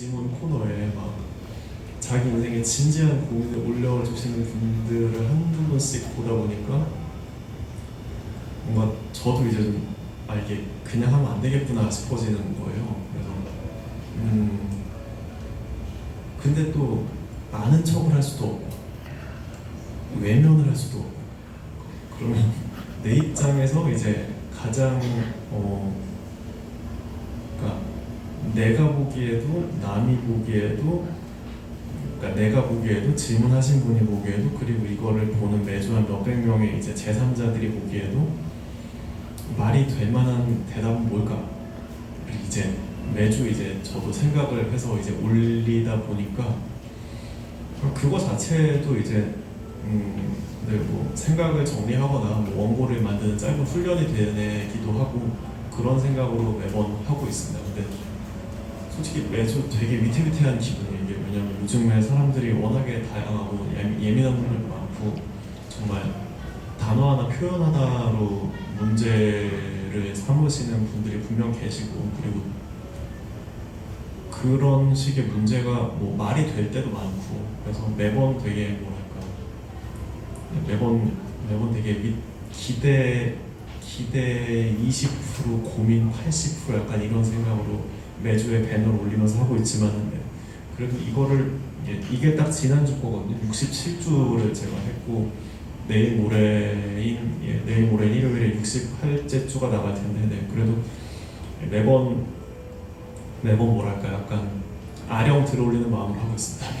질문 코너에 막 자기 인생에 진지한 고민을 올려주시는 분들을 한두 번씩 보다 보니까 뭔가 저도 이제 좀 아, 이게 그냥 하면 안 되겠구나 싶어지는 거예요. 그래서 음 근데 또 아는 척을 할 수도 없고 외면을 할 수도 없고 그러면 내 입장에서 이제 가장 어 내가 보기에도 남이 보기에도 그러니까 내가 보기에도 질문하신 분이 보기에도 그리고 이거를 보는 매주 한 몇백 명의 이제 제3자들이 보기에도 말이 될 만한 대답은 뭘까? 이제 매주 이제 저도 생각을 해서 이제 올리다 보니까 그거 자체도 이제 음, 네, 뭐 생각을 정리하거나 뭐 원고를 만드는 짧은 훈련이 되기도 하고 그런 생각으로 매번 하고 있습니다. 근데 솔직히 매주 되게 위태위태한 기분이에요. 이게 왜냐면 요즘에 사람들이 워낙에 다양하고 예- 예민 한 분들도 많고 정말 단어 하나 표현 하나로 문제를 삼으시는 분들이 분명 계시고 그리고 그런 식의 문제가 뭐 말이 될 때도 많고 그래서 매번 되게 뭐랄까 매번 매번 되게 미- 기대 기대 20% 고민 80% 약간 이런 생각으로 매주에 배너를 올리면서 하고 있지만 그래도 이거를 이게, 이게 딱 지난주 거거든요. 67주를 제가 했고 내일 모레인 예, 내일 모레 일요일에 68째 주가 나갈 텐데 네, 그래도 매번 매번 뭐랄까 약간 아령 들어올리는 마음으로 하고 있습니다.